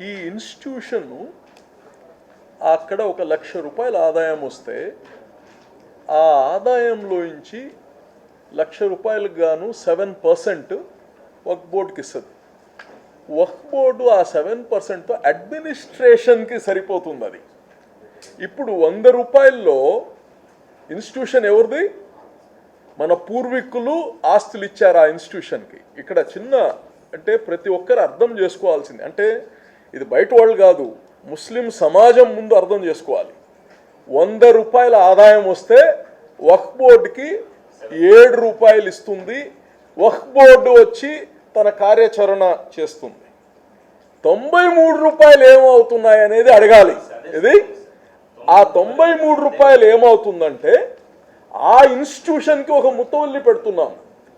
ఈ ఇన్స్టిట్యూషన్ అక్కడ ఒక లక్ష రూపాయల ఆదాయం వస్తే ఆ ఆదాయంలోంచి లక్ష రూపాయలకు గాను సెవెన్ పర్సెంట్ వర్క్ బోర్డుకి ఇస్తుంది. వర్క్ బోర్డు ఆ సెవెన్ పర్సెంట్తో అడ్మినిస్ట్రేషన్కి సరిపోతుంది అది ఇప్పుడు వంద రూపాయల్లో ఇన్స్టిట్యూషన్ ఎవరిది? మన పూర్వీకులు ఆస్తులు ఇచ్చారు ఆ ఇన్స్టిట్యూషన్కి. ఇక్కడ చిన్న అంటే ప్రతి ఒక్కరు అర్థం చేసుకోవాల్సింది. అంటే ఇది బయట వాళ్ళు కాదు ముస్లిం సమాజం ముందు అర్థం చేసుకోవాలి. వంద రూపాయల ఆదాయం వస్తే వక్ఫ్ బోర్డుకి ఏడు రూపాయలు ఇస్తుంది వక్ఫ్ బోర్డు వచ్చి తన కార్యాచరణ చేస్తుంది. తొంభై మూడు రూపాయలు ఏమవుతున్నాయి అనేది అడగాలి. ఇది ఆ తొంభై మూడు రూపాయలు ఏమవుతుందంటే ఆ ఇన్స్టిట్యూషన్కి ఒక ముత్తవల్లి పెడుతున్నాం.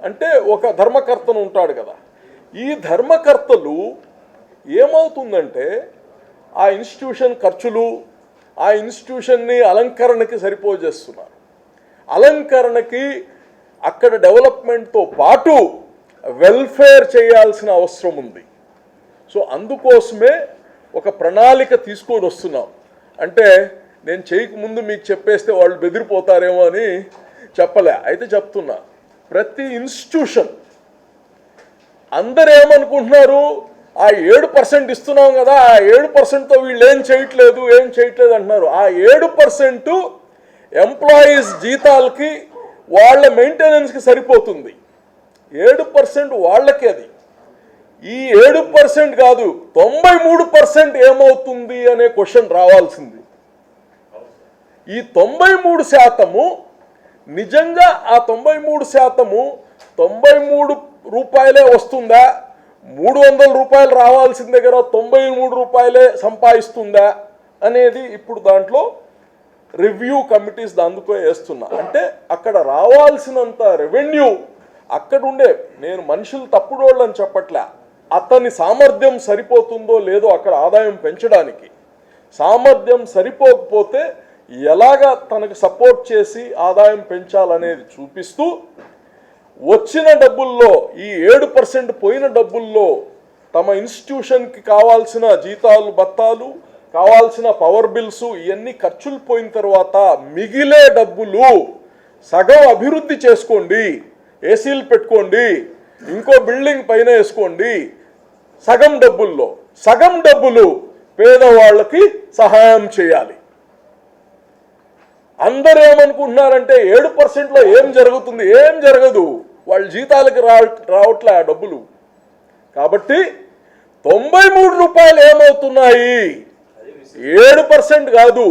అంటే ఒక ధర్మకర్తను ఉంటాడు కదా. ఈ ధర్మకర్తలు ఏమవుతుందంటే ఆ ఇన్స్టిట్యూషన్ ఖర్చులు ఆ ఇన్స్టిట్యూషన్ని అలంకరణకి సరిపోజేస్తున్నారు. అలంకరణకి అక్కడ డెవలప్మెంట్తో పాటు వెల్ఫేర్ చేయాల్సిన అవసరం ఉంది. సో అందుకోసమే ఒక ప్రణాళిక తీసుకొని వస్తున్నాం. అంటే నేను చేయకముందు మీకు చెప్పేస్తే వాళ్ళు బెదిరిపోతారేమో అని చెప్పలే. అయితే చెప్తున్నా ప్రతి ఇన్స్టిట్యూషన్ అందరు ఏమనుకుంటున్నారు? ఆ ఏడు పర్సెంట్ ఇస్తున్నాం కదా ఆ ఏడు పర్సెంట్తో వీళ్ళు ఏం చేయట్లేదు ఏం చేయట్లేదు అంటున్నారు. ఆ ఏడు పర్సెంట్ ఎంప్లాయీస్ జీతాలకి వాళ్ళ మెయింటెనెన్స్కి సరిపోతుంది. ఏడు పర్సెంట్ వాళ్ళకి అది. ఈ ఏడు పర్సెంట్ కాదు తొంభై మూడు పర్సెంట్ ఏమవుతుంది అనే క్వశ్చన్ రావాల్సింది. ఈ తొంభై మూడు శాతము నిజంగా ఆ తొంభై మూడు శాతము తొంభై మూడు రూపాయలే వస్తుందా? మూడు వందల రూపాయలు రావాల్సిన దగ్గర తొంభై మూడు రూపాయలే సంపాదిస్తుందా అనేది ఇప్పుడు దాంట్లో రివ్యూ కమిటీస్ అందుకో వేస్తున్నా. అంటే అక్కడ రావాల్సినంత రెవెన్యూ అక్కడ ఉండే నేను మనుషులు తప్పుడోళ్ళని చెప్పట్లే అతని సామర్థ్యం సరిపోతుందో లేదో అక్కడ ఆదాయం పెంచడానికి. సామర్థ్యం సరిపోకపోతే ఎలాగ తనకు సపోర్ట్ చేసి ఆదాయం పెంచాలనేది చూపిస్తూ వచ్చిన డబ్బుల్లో ఈ ఏడు పర్సెంట్ పోయిన డబ్బుల్లో తమ ఇన్స్టిట్యూషన్కి కావాల్సిన జీతాలు బత్తాలు కావాల్సిన పవర్ బిల్స్ ఇవన్నీ ఖర్చులు పోయిన తర్వాత మిగిలే డబ్బులు సగం అభివృద్ధి చేసుకోండి ఏసీలు పెట్టుకోండి ఇంకో బిల్డింగ్ పైన వేసుకోండి సగం డబ్బుల్లో. సగం డబ్బులు పేదవాళ్ళకి సహాయం చేయాలి. అందరూ ఏమనుకుంటున్నారంటే ఏడు పర్సెంట్లో ఏం జరుగుతుంది ఏం జరగదు. వాళ్ళ జీతాలకి రా రావట్లే ఆ డబ్బులు. కాబట్టి తొంభై మూడు రూపాయలు ఏమవుతున్నాయి? ఏడు పర్సెంట్ కాదు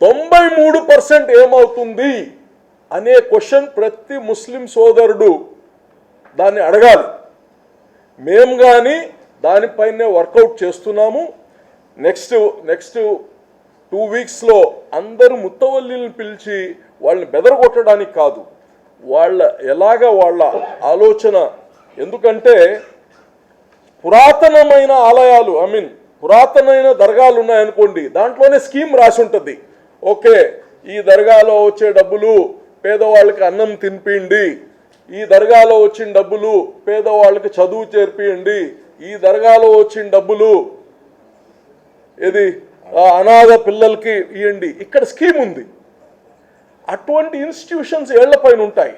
తొంభై మూడు పర్సెంట్ ఏమవుతుంది? అనే క్వశ్చన్ ప్రతి ముస్లిం సోదరుడు దాన్ని అడగాలి. మేము కానీ దానిపైనే వర్కౌట్ చేస్తున్నాము. నెక్స్ట్ నెక్స్ట్ టూ వీక్స్లో అందరూ ముత్తవల్లిని పిలిచి వాళ్ళని బెదరగొట్టడానికి కాదు. వాళ్ళ ఎలాగ వాళ్ళ ఆలోచన ఎందుకంటే పురాతనమైన ఆలయాలు ఐ మీన్ పురాతనమైన దర్గాలు ఉన్నాయనుకోండి దాంట్లోనే స్కీమ్ రాసి ఉంటుంది. ఓకే ఈ దర్గాలో వచ్చే డబ్బులు పేదవాళ్ళకి అన్నం తినిపిండి ఈ దర్గాలో వచ్చిన డబ్బులు పేదవాళ్ళకి చదువు చేర్పియండి ఈ దర్గాలో వచ్చిన డబ్బులు ఏది? అనాథ పిల్లలకి ఇవ్వండి ఇక్కడ స్కీమ్ ఉంది. అటువంటి ఇన్స్టిట్యూషన్స్ ఏళ్ళ పైన ఉంటాయి.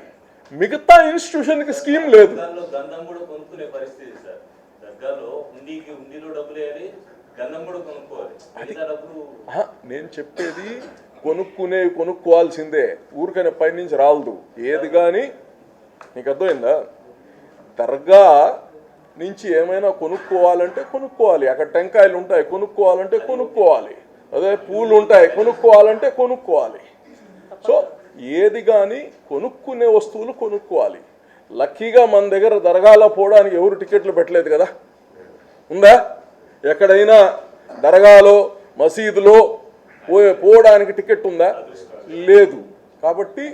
మిగతా ఇన్స్టిట్యూషన్కి స్కీమ్ లేదు. నేను చెప్పేది కొనుక్కునే కొనుక్కోవాల్సిందే. ఊరికనే పైనుంచి రాలదు ఏది కానీ నీకు అర్థమైందా? దర్గా నుంచి ఏమైనా కొనుక్కోవాలంటే కొనుక్కోవాలి. అక్కడ టెంకాయలు ఉంటాయి కొనుక్కోవాలంటే కొనుక్కోవాలి. అదే పూలు ఉంటాయి కొనుక్కోవాలంటే కొనుక్కోవాలి. సో ఏది కానీ కొనుక్కునే వస్తువులు కొనుక్కోవాలి. లక్కీగా మన దగ్గర దరగాలో పోవడానికి ఎవరు టికెట్లు పెట్టలేదు కదా? ఉందా? ఎక్కడైనా దరగాలో మసీదులో పోయే పోవడానికి టికెట్ ఉందా? లేదు. కాబట్టి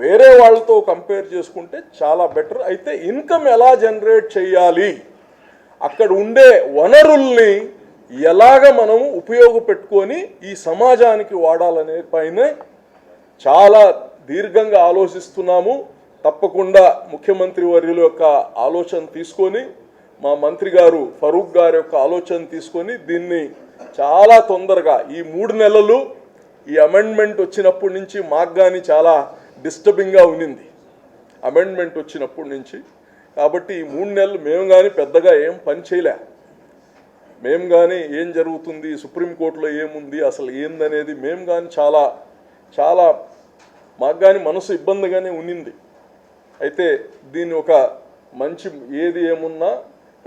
వేరే వాళ్ళతో కంపేర్ చేసుకుంటే చాలా బెటర్ అయితే ఇన్కమ్ ఎలా జనరేట్ చేయాలి? అక్కడ ఉండే వనరుల్ని ఎలాగ మనం ఉపయోగపెట్టుకొని ఈ సమాజానికి వాడాలనే పైన చాలా దీర్ఘంగా ఆలోచిస్తున్నాము. తప్పకుండా ముఖ్యమంత్రి వర్యుల యొక్క ఆలోచన తీసుకొని మా మంత్రి గారు ఫరూక్ గారి యొక్క ఆలోచన తీసుకొని దీన్ని చాలా తొందరగా ఈ మూడు నెలలు ఈ అమెండ్మెంట్ వచ్చినప్పటి నుంచి మాకు కానీ చాలా డిస్టర్బింగ్గా ఉన్నింది అమెండ్మెంట్ వచ్చినప్పటి నుంచి. కాబట్టి ఈ మూడు నెలలు మేము కానీ పెద్దగా ఏం పని చేయలే. మేము కానీ ఏం జరుగుతుంది? సుప్రీంకోర్టులో ఏముంది? అసలు ఏందనేది మేము కానీ చాలా చాలా మాకు కానీ మనసు ఇబ్బందిగానే ఉన్నింది. అయితే దీన్ని ఒక మంచి ఏది ఏమున్నా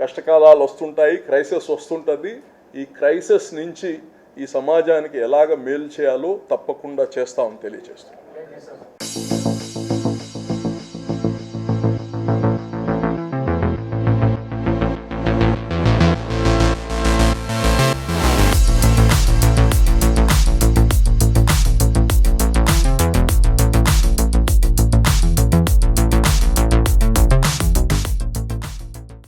కష్టకాలాలు వస్తుంటాయి క్రైసిస్ వస్తుంటుంది. ఈ క్రైసిస్ నుంచి ఈ సమాజానికి ఎలాగ మేలు చేయాలో తప్పకుండా చేస్తామని తెలియజేస్తున్నాం.